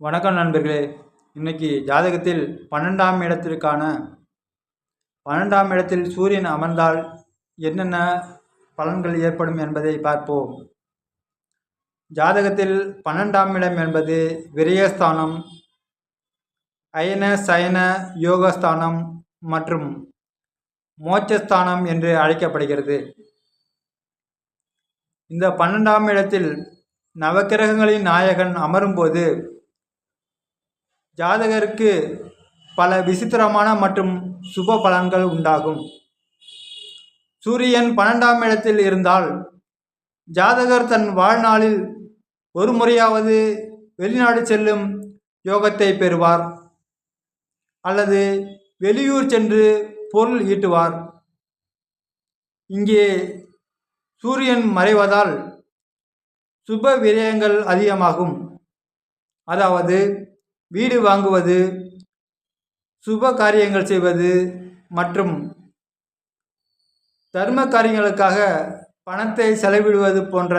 வணக்கம் நண்பர்களே. இன்னைக்கு ஜாதகத்தில் பன்னெண்டாம் இடத்திற்கான பன்னெண்டாம் இடத்தில் சூரியன் அமர்ந்தால் என்னென்ன பலன்கள் ஏற்படும் என்பதை பார்ப்போம். ஜாதகத்தில் பன்னெண்டாம் இடம் என்பது விரயஸ்தானம் அயன சயன யோகஸ்தானம் மற்றும் மோட்சஸ்தானம் என்று அழைக்கப்படுகிறது. இந்த பன்னெண்டாம் இடத்தில் நவக்கிரகங்களின் நாயகன் அமரும்போது ஜாதகருக்கு பல விசித்திரமான மற்றும் சுப பலன்கள் உண்டாகும். சூரியன் பன்னெண்டாம் இடத்தில் இருந்தால் ஜாதகர் தன் வாழ்நாளில் ஒரு முறையாவது வெளிநாடு செல்லும் யோகத்தை பெறுவார் அல்லது வெளியூர் சென்று பொருள் ஈட்டுவார். இங்கே சூரியன் மறைவதால் சுப விரயங்கள் அதிகமாகும். அதாவது வீடு வாங்குவது சுப காரியங்கள் செய்வது மற்றும் தர்ம காரியங்களுக்காக பணத்தை செலவிடுவது போன்ற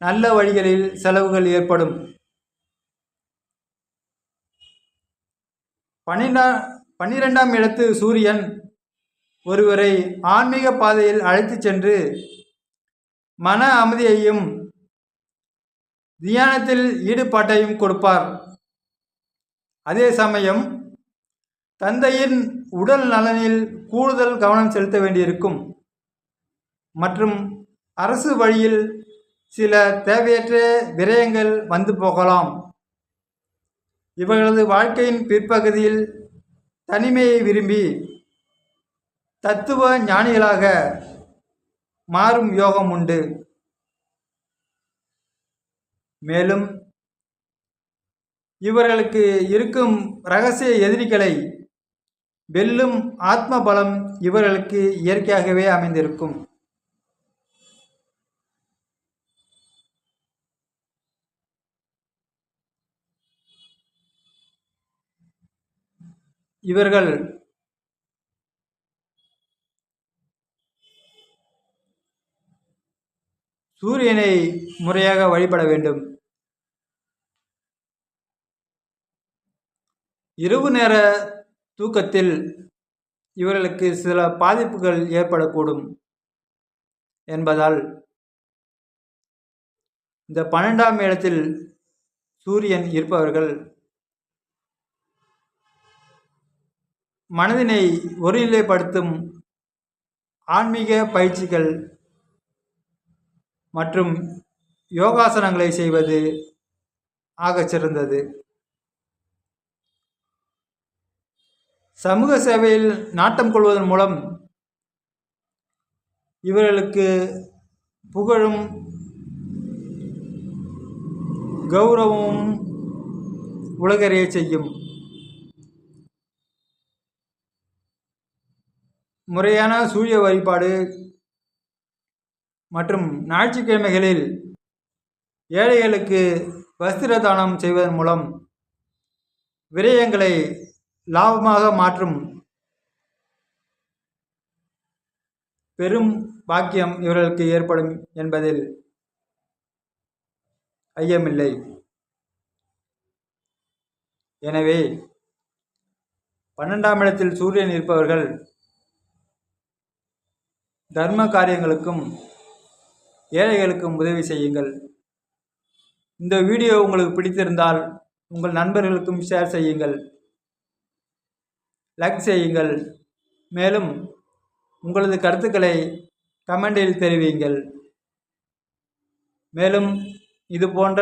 நல்ல வழிகளில் செலவுகள் ஏற்படும். பன்னிரண்டா பன்னிரெண்டாம் இடத்து சூரியன் ஒருவரை ஆன்மீக பாதையில் அழைத்து சென்று மன அமைதியையும் தியானத்தில் ஈடுபாட்டையும் கொடுப்பார். அதே சமயம் தந்தையின் உடல் நலனில் கூடுதல் கவனம் செலுத்த வேண்டியிருக்கும். மற்றும் அரசு வழியில் சில தேவையற்ற விரயங்கள் வந்து போகலாம். இவர்களது வாழ்க்கையின் பிற்பகுதியில் தனிமையை விரும்பி தத்துவ ஞானிகளாக மாறும் யோகம் உண்டு. மேலும் இவர்களுக்கு இருக்கும் ரகசிய எதிரிகளை வெல்லும் ஆத்ம பலம் இவர்களுக்கு இயற்கையாகவே அமைந்திருக்கும். இவர்கள் சூரியனை முறையாக வழிபட வேண்டும். இரவு நேர தூக்கத்தில் இவர்களுக்கு சில பாதிப்புகள் ஏற்படக்கூடும் என்பதால் இந்த பன்னெண்டாம் இடத்தில் சூரியன் இருப்பவர்கள் மனதினை ஒருநிலைப்படுத்தும் ஆன்மீக பயிற்சிகள் மற்றும் யோகாசனங்களை செய்வது ஆகச் சிறந்தது சமூக சேவையில் நாட்டம் கொள்வதன் மூலம் இவர்களுக்கு புகழும் கௌரவமும் உலகறிய செய்யும். முறையான சூரிய வழிபாடு மற்றும் ஞாயிற்றுக்கிழமைகளில் ஏழைகளுக்கு வஸ்திர தானம் செய்வதன் மூலம் விரயங்களை லாபமாக மாற்றும் பெரும் பாக்கியம் இவர்களுக்கு ஏற்படும் என்பதில் ஐயமில்லை. எனவே பன்னெண்டாம் இடத்தில் சூரியன் இருப்பவர்கள் தர்ம காரியங்களுக்கும் ஏழைகளுக்கும் உதவி செய்யுங்கள். இந்த வீடியோ உங்களுக்கு பிடித்திருந்தால் உங்கள் நண்பர்களுக்கும் ஷேர் செய்யுங்கள். லைக் செய்யுங்கள். மேலும் உங்களது கருத்துக்களை கமெண்டில் தெரிவியுங்கள் மேலும் இது போன்ற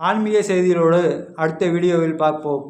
ஆன்மீக செய்திகளோடு அடுத்த வீடியோவில் பார்ப்போம்.